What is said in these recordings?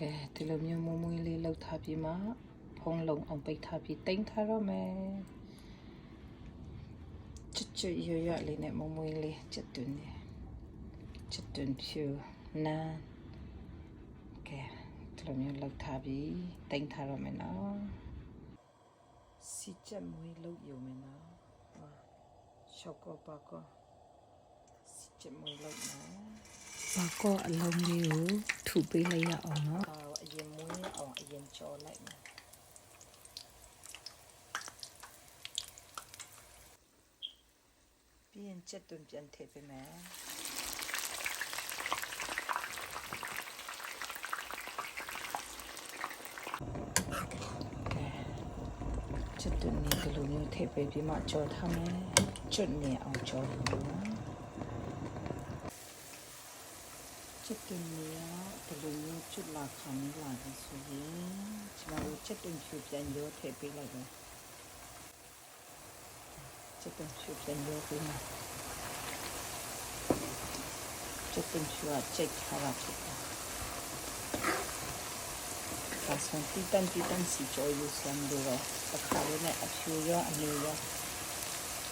ကဲဒီလိုမျိုးမွေးမွေးလေးလှုပ်ထားပြီးမှဖုံးလုံးအောင်ပိတ်ထားပြီးတိမ့်ထားတော့မယ်ချွတ်ချွတ်ရွရွလေးနဲ့မွေးမွေးလေးချွတ်တွန်းနေချွတ်တွန်းဖြူနန်းကဲဒီလိုမျိုးလှုပ်ထားပြီးတိမ့်ထားတော့မယ်နော်စီချက်မွေးလှုပ်ယူမယ်နော်ဟောရှော့ကောပါကောစီချက်မွေးလှုပ်မ ယ် ဘာကောအလုံးလေးကိုထူပေးလိုက်ရအောင်နော် အာအရင်မွေးအောင်အရင်ကြော်လိုက်မယ်ပြီးရင်ချက်သွင်းပြန်ထည့်ပေးမယ်ချက်သွင်းနေဒီလိုမျိုးထည့်ပေးပြီးမှကြော်ထားမယ်ကျွတ်နေအောင်ကြော်လို့နော် ချက်တင်နေရဒီလိုမျိုးကျွတ်လာခံလာပြီဆိုရင်ကျွန်တော်တို့ချက်တင်ဖြူပြန်ရောထည့်ပေးလိုက်မယ်ချက်တင်ဖြူပြန်ရောပေးမယ်ချက်တင်ဖြူကချက်ထားတာဖြစ်တယ်ဒါဆိုတီတန်တီတန်စီချိုယူစံလို့တော့အခါလေးနဲ့အဖြူရောအလေးရော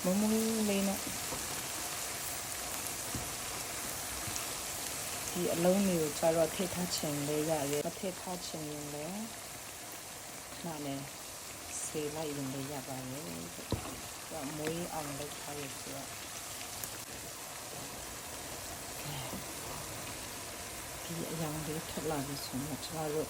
မမူးလေးနဲ့ ဒီအလုံးတွေကိုကျတော့ထိထားချင်လေးရရဲမထိထားချင်ရင်လည်းခဏနဲ့ဆေးလိုက်ရင်လည်းရပါတယ်။ဒါမွေးအောင်လုပ်ထားရဆိုတော့ဒီအရောင်လေးထပ်လာပြီဆိုတော့ကျမတို့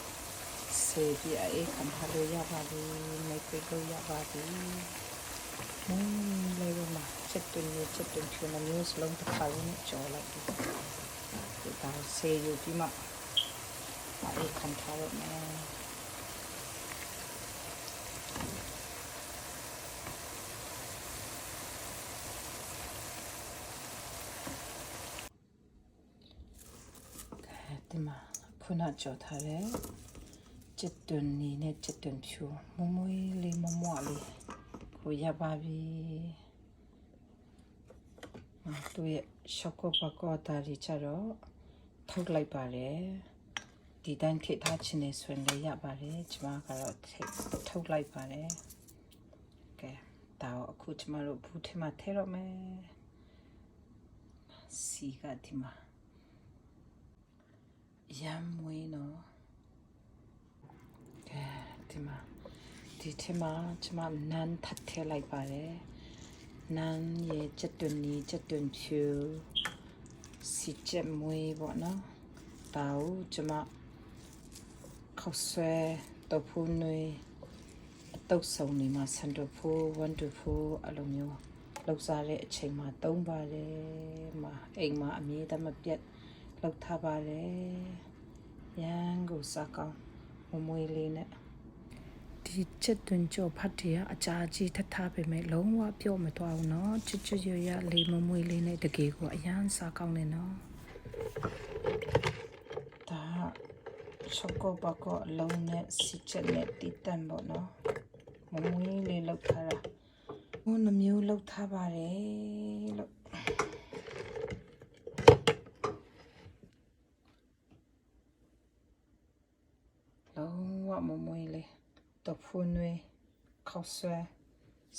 ဆေးပြအေးခံထားလို့ရပါပြီ။မိတ်ပိတ်လို့ရပါပြီ။ဟင်းလေးကမှချက်တွင်ချက်တွင်ဖြူနှမျိုးစလုံးတစ်ခါလေးနဲ့ကြော်လိုက်ပြီ။ ဒီဒါဆေးယူပြီးမှအေးခံထားရမယ်ဒီမှာခုနကြော်ထားတယ်ချစ်တွန်နီနဲ့ချစ်တွန်ဖြူမမွေးလေးမမွားလေးကိုရပါပြီသူရဲ့ရှော့ကောပကောတာရီချတော့ ထုတ်လိုက်ပါတယ်ဒီတိုင်းထိထားခြင်းနဲ့ဆွင်လေးရပါတယ်ကျမကတော့ထိထုတ်လိုက်ပါတယ်ကဲဒါတော့အခုကျမတို့ဘူးထဲမှာထဲတော့မယ်စီကဒီမှာရမ်းမွေးနော်ကဲဒီမှာဒီထဲမှာကျမနန်းထပ်ထဲလိုက်ပါတယ်နန်းရဲ့ချက်တွင်နီချက်တွင်ဖြူ စီချက်မွေးပေါ့နော်ဒါကိုကျမခောက်ဆွဲတော့ဖူးနွေအတုပ်ဆောင်နေမှာဆန်တဖူးဝန်တဖူးအလိုမျိုးလောက်စားတဲ့အချိန်မှာသုံးပါတယ်မှာအိမ်မှာအမြဲတမ်းမပြတ်လောက်ထားပါတယ်ရန်ကိုစားကောင်းမမွေးလေးနဲ့ ဒီချက်တွင်ကြော်ဖတ်တရအကြာကြီးထထားပေမဲ့လုံးဝပြော့မသွားဘူးနော်ချွတ်ချွတ်ရရလေမမွေလေးနဲ့တကယ်ကိုအရန်စားကောင်းတယ်နော်ဒါချောကောပါကောအလုံးနဲ့စီချက်နဲ့တီးတန့်ပေါ့နော်မမွေလေးလောက်ထားတာဟိုနှမျိုးလောက်ထားပါတယ်လို့လုံးဝမမွေလေး တဖူးနွေခောက်ဆွဲ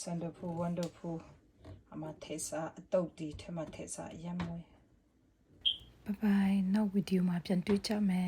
စန္ဒဖူဝန္ဒဖူအမထေစာအတုတ်ဒီထဲမှာထေစာအယံမွေးဘိုင်ဘိုင်နောက်ဗီဒီယိုမှာပြန်တွေ့ကြမယ်